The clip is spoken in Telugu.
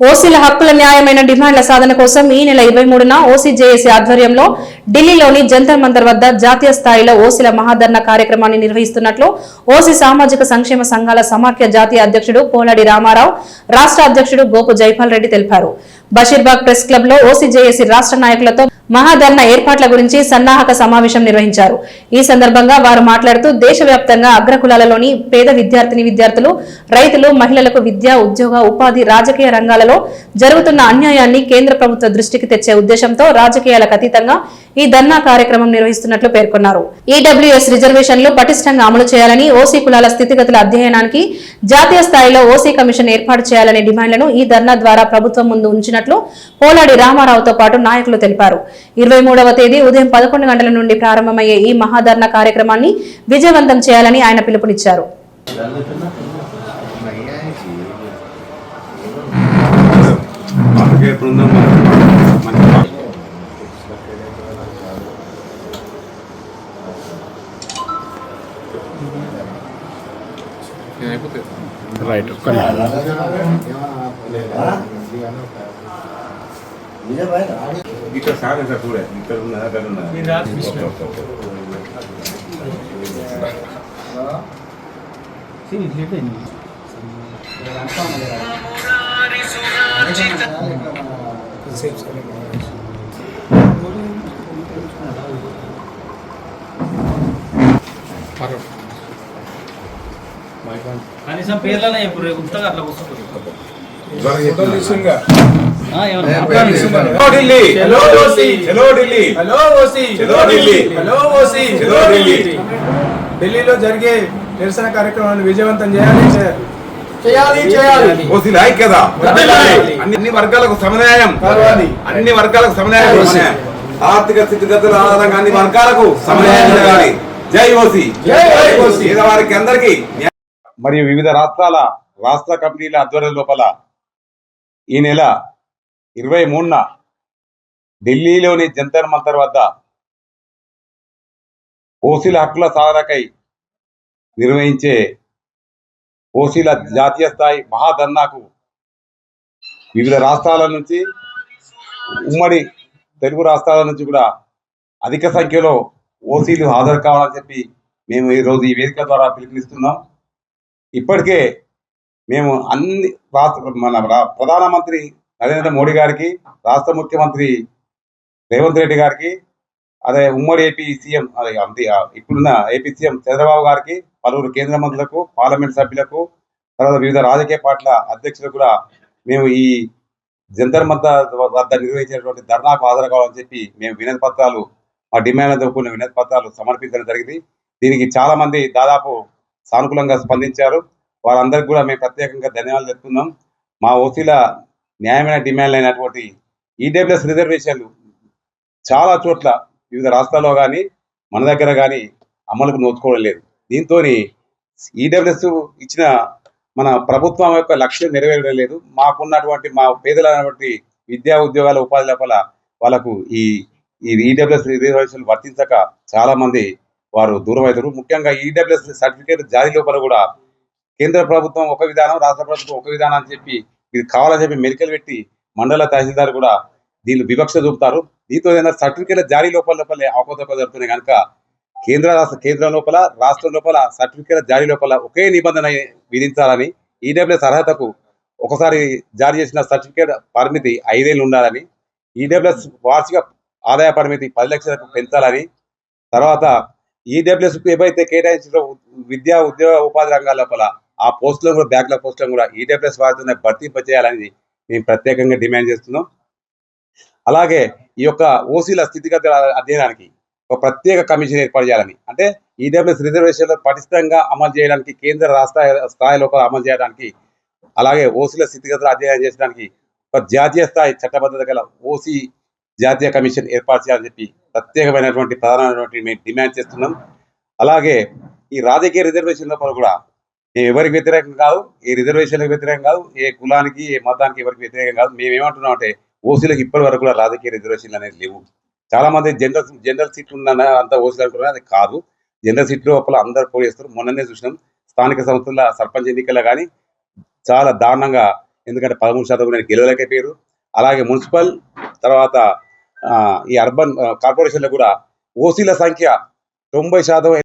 ఓసీల హక్కుల న్యాయమైన డిమాండ్ల సాధన కోసం ఈ నెల ఇరవై మూడున ఓసీ జేఏసీ ఆధ్వర్యంలో ఢిల్లీలోని జంతర్ మంతర్ వద్ద జాతీయ స్థాయిలో ఓసీల మహాధర్ణ కార్యక్రమాన్ని నిర్వహిస్తున్నట్లు ఓసీ సామాజిక సంక్షేమ సంఘాల సమాఖ్య జాతీయ అధ్యక్షుడు కోలాడి రామారావు రాష్ట్ర అధ్యక్షుడు గోపు జైపాల్ రెడ్డి తెలిపారు. బషీర్బాగ్ ప్రెస్ క్లబ్లో ఓసీ జేఏసీ రాష్ట్ర నాయకులతో మహాధర్నా ఏర్పాట్ల గురించి సన్నాహక సమావేశం నిర్వహించారు. ఈ సందర్భంగా వారు మాట్లాడుతూ దేశవ్యాప్తంగా అగ్రకులాలలోని పేద విద్యార్థిని విద్యార్థులు రైతులు మహిళలకు విద్య ఉద్యోగ ఉపాధి రాజకీయ రంగాలలో జరుగుతున్న అన్యాయాన్ని కేంద్ర ప్రభుత్వ దృష్టికి తెచ్చే ఉద్దేశంతో రాజకీయాలకు అతీతంగా ఈ ధర్నా కార్యక్రమం నిర్వహిస్తున్నట్లు పేర్కొన్నారు. ఈడబ్ల్యూఎస్ రిజర్వేషన్లు పటిష్టంగా అమలు చేయాలని ఓసీ కులాల స్థితిగతుల అధ్యయనానికి జాతీయ స్థాయిలో ఓసీ కమిషన్ ఏర్పాటు చేయాలనే డిమాండ్లను ఈ ధర్నా ద్వారా ప్రభుత్వం ముందు ఉంచినట్లు పోలాడి రామారావుతో పాటు నాయకులు తెలిపారు. ఇరవై మూడవ తేదీ ఉదయం పదకొండు గంటల నుండి ప్రారంభమయ్యే ఈ మహాధర్నా కార్యక్రమాన్ని విజయవంతం చేయాలని ఆయన పిలుపునిచ్చారు. మనకే బృందం మన రైట్ ఒక్క ఇక్కడ సార్ సార్ చూడే ఇక్కడ ఉన్నదా అక్కడ ఉన్నదా ఓకే, ఓకే, ఓకే. కనీసం పేర్లనే ఇప్పుడు రేపు గుర్తుగా అట్లా కూర్చుంటుంది ఢిల్లీలో జరిగే నిరసన కార్యక్రమాన్ని విజయవంతం చేయాలి. అన్ని వర్గాలకు సమన్యాయం కావాలి. అన్ని వర్గాలకు సమన్యాయం. ఆర్థిక స్థితిగతుల ఆధారంగా అన్ని వర్గాలకు సమన్యాయం జరగాలి. జై ఓసీ. జై ఓసీ. పేదవారికి అందరికీ మరియు వివిధ రాష్ట్రాల రాష్ట్ర కమిటీల ఆధ్వర్యం లోపల ఈ నెల ఇరవై మూడున ఢిల్లీలోని జంతర్ మంతర్ వద్ద ఓసీల హక్కుల సాధనకై నిర్వహించే ఓసీల జాతీయ స్థాయి మహాధర్నాకు వివిధ రాష్ట్రాల నుంచి ఉమ్మడి తెలుగు రాష్ట్రాల నుంచి కూడా అధిక సంఖ్యలో ఓసీలు హాజరు కావాలని చెప్పి మేము ఈరోజు ఈ వేదిక ద్వారా పిలుపునిస్తున్నాం. ఇప్పటికే మేము అన్ని రాష్ట్ర మన ప్రధానమంత్రి నరేంద్ర మోడీ గారికి రాష్ట్ర ముఖ్యమంత్రి రేవంత్ రెడ్డి గారికి అదే ఉమ్మడి ఏపీ సీఎం అదే అంతే ఇప్పుడున్న ఏపీ సీఎం చంద్రబాబు గారికి పలువురు కేంద్ర మంత్రులకు పార్లమెంట్ సభ్యులకు తర్వాత వివిధ రాజకీయ పార్టీల అధ్యక్షులకు కూడా మేము ఈ జంతర్ మద్ద వద్ద నిర్వహించినటువంటి ధర్నాకు హాజరు కావాలని చెప్పి మేము వినతి పత్రాలు మా డిమాండ్లతో కూడిన వినతి పత్రాలు సమర్పించడం జరిగింది. దీనికి చాలా మంది దాదాపు సానుకూలంగా స్పందించారు. వారందరికీ కూడా మేము ప్రత్యేకంగా ధన్యవాదాలు చెప్తున్నాం. మా ఓసీల న్యాయమైన డిమాండ్లు అయినటువంటి ఈడబ్ల్యూఎస్ రిజర్వేషన్లు చాలా చోట్ల వివిధ రాష్ట్రాల్లో కానీ మన దగ్గర కానీ అమలుకు నోచుకోవడం లేదు. దీంతో ఈడబ్ల్యూఎస్ ఇచ్చిన మన ప్రభుత్వం యొక్క లక్ష్యం నెరవేరడం లేదు. మాకున్నటువంటి మా పేదలైనటువంటి విద్యా ఉద్యోగాల ఉపాధి లోపల వాళ్ళకు ఈ ఈ ఈడబ్ల్యూఎస్ రిజర్వేషన్లు వర్తించక చాలా మంది వారు దూరం అవుతారు ముఖ్యంగా ఈడబ్ల్యూఎస్ సర్టిఫికేట్ జారీ లోపల కూడా కేంద్ర ప్రభుత్వం ఒక విధానం రాష్ట్ర ప్రభుత్వం ఒక విధానం అని చెప్పి ఇది కావాలని చెప్పి మెడికల్ పెట్టి మండల తహసీల్దార్ కూడా దీన్ని వివక్ష చూపుతారు. దీంతో ఏంటంటే సర్టిఫికేట్ల జారీ లోపల లోపలే అవకతవక జరుగుతున్నాయి కనుక కేంద్ర రాష్ట్ర కేంద్రం లోపల రాష్ట్రం లోపల సర్టిఫికేట్ల జారీ లోపల ఒకే నిబంధన విధించాలని ఈడబ్ల్యూఎస్ అర్హతకు ఒకసారి జారీ చేసిన సర్టిఫికేట్ పరిమితి ఐదేళ్ళు ఉండాలని ఈడబ్ల్యూఎస్ వార్షిక ఆదాయ పరిమితి పది లక్షలకు పెంచాలని తర్వాత ఈడబ్ల్యూఎస్ ఏవైతే కేటాయించిన విద్యా ఉద్యోగ ఉపాధి రంగాల లోపల ఆ పోస్టులో కూడా బ్యాక్లాగ్ పోస్టులను కూడా ఈడబ్ల్యూఎస్ వారితోనే భర్తీపచేయాలని మేము ప్రత్యేకంగా డిమాండ్ చేస్తున్నాం. అలాగే ఈ యొక్క ఓసీల స్థితిగతుల అధ్యయనానికి ఒక ప్రత్యేక కమిషన్ ఏర్పాటు చేయాలని. అంటే ఈడబ్ల్యూఎస్ రిజర్వేషన్లు పటిష్టంగా అమలు చేయడానికి కేంద్ర రాష్ట్ర స్థాయి లోపల అమలు చేయడానికి అలాగే ఓసీల స్థితిగతులు అధ్యయనం చేయడానికి ఒక జాతీయ స్థాయి చట్టబద్ధత గల ఓసీ జాతీయ కమిషన్ ఏర్పాటు చేయాలని చెప్పి ప్రత్యేకమైనటువంటి ప్రధానమైనటువంటి మేము డిమాండ్ చేస్తున్నాం. అలాగే ఈ రాజకీయ రిజర్వేషన్ లోపల కూడా ఎవరికి వ్యతిరేకం కాదు ఏ రిజర్వేషన్లకు వ్యతిరేకం కాదు ఏ కులానికి ఏ మతానికి ఎవరికి వ్యతిరేకం కాదు. మేము ఏమంటున్నాం అంటే ఓసీలకు ఇప్పటి వరకు కూడా రాజకీయ రిజర్వేషన్లు అనేది లేవు. చాలా మంది జనరల్ జనరల్ సీట్లు ఉన్న అంత ఓసీలు అనుకున్నారు? అది కాదు. జనరల్ సీట్లు లోపల అందరు పోయి చేస్తారు. మొన్ననే చూసినాం స్థానిక సంస్థల సర్పంచ్ ఎన్నికల్లో కానీ చాలా దారుణంగా ఎందుకంటే పదమూడు శాతం నేను గెలవలేకపోయారు అలాగే మున్సిపల్ తర్వాత ఆ, ఈ అర్బన్ కార్పొరేషన్లో కూడా ఓసీల సంఖ్య తొంభై శాతం